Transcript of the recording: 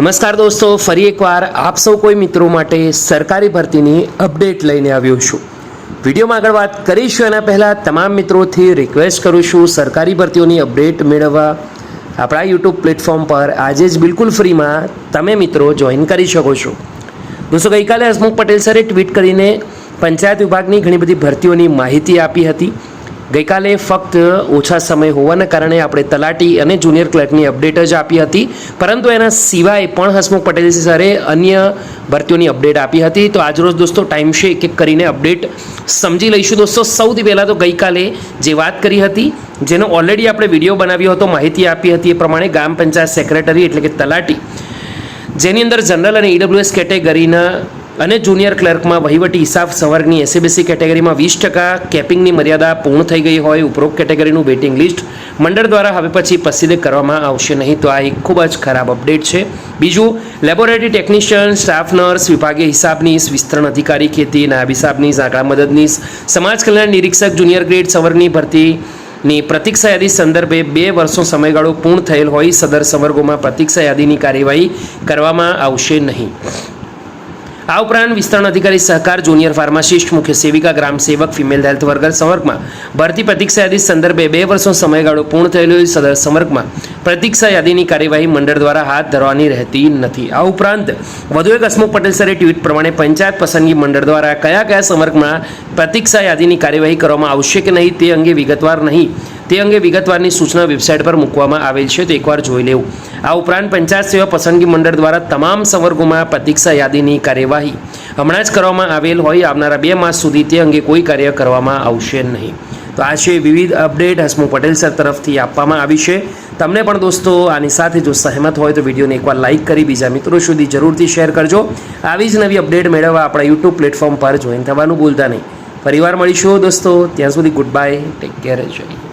નમસ્કાર દોસ્તો, ફરી એકવાર આપ સૌ કોઈ મિત્રો માટે સરકારી ભરતીની અપડેટ લઈને આવ્યો છું. વિડીયોમાં આગળ વાત કરીશું. એના પહેલાં તમામ મિત્રોથી રિક્વેસ્ટ કરું છું સરકારી ભરતીઓની અપડેટ મેળવવા. આપણા યુટ્યુબ પ્લેટફોર્મ પર આજે જ બિલકુલ ફ્રીમાં તમે મિત્રો જોઈન કરી શકો છો. દોસ્તો, ગઈકાલે હસમુખ પટેલ સરે ટ્વીટ કરીને પંચાયત વિભાગની ઘણી બધી ભરતીઓની માહિતી આપી હતી. ગઈકાલે ફક્ત ઓછા સમય હોવાના કારણે આપણે તલાટી અને જુનિયર ક્લર્કની અપડેટ જ આપી હતી. પરંતુ એના સિવાય પણ હસમુખ પટેલ સરે અન્ય ભરતીઓની અપડેટ આપી હતી. તો આજરોજ દોસ્તો ટાઈમ છે એક એક કરીને અપડેટ સમજી લઈશું. દોસ્તો, સૌથી પહેલાં તો ગઈકાલે જે વાત કરી હતી, જેનો ઓલરેડી આપણે વીડિયો બનાવ્યો હતો, માહિતી આપી હતી એ પ્રમાણે ગામ પંચાયત સેક્રેટરી એટલે કે તલાટી, જેની અંદર જનરલ અને ઈડબ્લ્યુએસ કેટેગરીના અને જુનિયર ક્લર્કમાં વહીવટી હિસાબ સંવર્ગની એસીબીસી કેટેગરીમાં વીસ ટકા કેપિંગની મર્યાદા પૂર્ણ થઈ ગઈ હોય ઉપરોક્ત કેટેગરીનું વેટિંગ લિસ્ટ મંડળ દ્વારા હવે પછી પ્રસિદ્ધ કરવામાં આવશે નહીં. તો આ એક ખૂબ જ ખરાબ અપડેટ છે. બીજું, લેબોરેટરી ટેકનિશિયન, સ્ટાફ નર્સ, વિભાગીય હિસાબનીશ વિસ્તરણ અધિકારી ખેતી, નાયબ હિસાબનીશ આંકડા મદદનીશ સમાજ કલ્યાણ નિરીક્ષક, જુનિયર ગ્રેડ સંવર્ગની ભરતી ની પ્રતીક્ષા યાદી સંદર્ભે બે વર્ષો સમયગાળો પૂર્ણ થયેલ હોય. સદર સંવર્ગોમાં પ્રતીક્ષા યાદીની કાર્યવાહી કરવામાં આવશે નહીં. આ ઉપરાંત વિસ્તરણ અધિકારી સહકાર જુનિયર ફાર્માસિસ્ટ, મુખ્ય સેવિકા, ગ્રામ સેવક, ફિમેલ હેલ્થ વર્કર સંવર્ગમાં ભરતી પ્રતીક્ષા યાદી સંદર્ભે બે વર્ષનો સમયગાળો પૂર્ણ થયેલો સદર સંવર્ગમાં પ્રતિક્ષા યાદીની કાર્યવાહી મંડળ દ્વારા હાથ ધરવાની રહેતી નથી. આ ઉપરાંત વધુ એક હસમુખ પટેલ સરે ટ્વીટ પ્રમાણે પંચાયત પસંદગી મંડળ દ્વારા કયા કયા સંવર્ગમાં પ્રતિક્ષા યાદીની કાર્યવાહી કરવામાં આવશે કે નહીં તે અંગે વિગતવાર નહીં, તે અંગે વિગતવારની સૂચના વેબસાઇટ પર મૂકવામાં આવેલ છે. તો એકવાર જોઈ લેવું. આ ઉપરાંત પંચાયત સેવા પસંદગી મંડળ દ્વારા તમામ સંવર્ગોમાં પ્રતિક્ષા યાદીની કાર્યવાહી હમણાં જ કરવામાં આવેલ હોય આવનારા બે માસ સુધી તે અંગે કોઈ કાર્ય કરવામાં આવશે નહીં. તો આ છે વિવિધ અપડેટ. હસમુખ પટેલ સર તરફથી આપવામાં આવી છે. તમને પણ દોસ્તો આની સાથે જો સહેમત હોય તો વિડીયોને એકવાર લાઇક કરી બીજા મિત્રો સુધી જરૂરથી શેર કરજો. આવી જ નવી અપડેટ મેળવવા આપણા યુટ્યુબ પ્લેટફોર્મ પર જોઈન થવાનું ભૂલતા નહીં. ફરીવાર મળીશું દોસ્તો. ત્યાં સુધી ગુડ બાય ટેક કેર. જય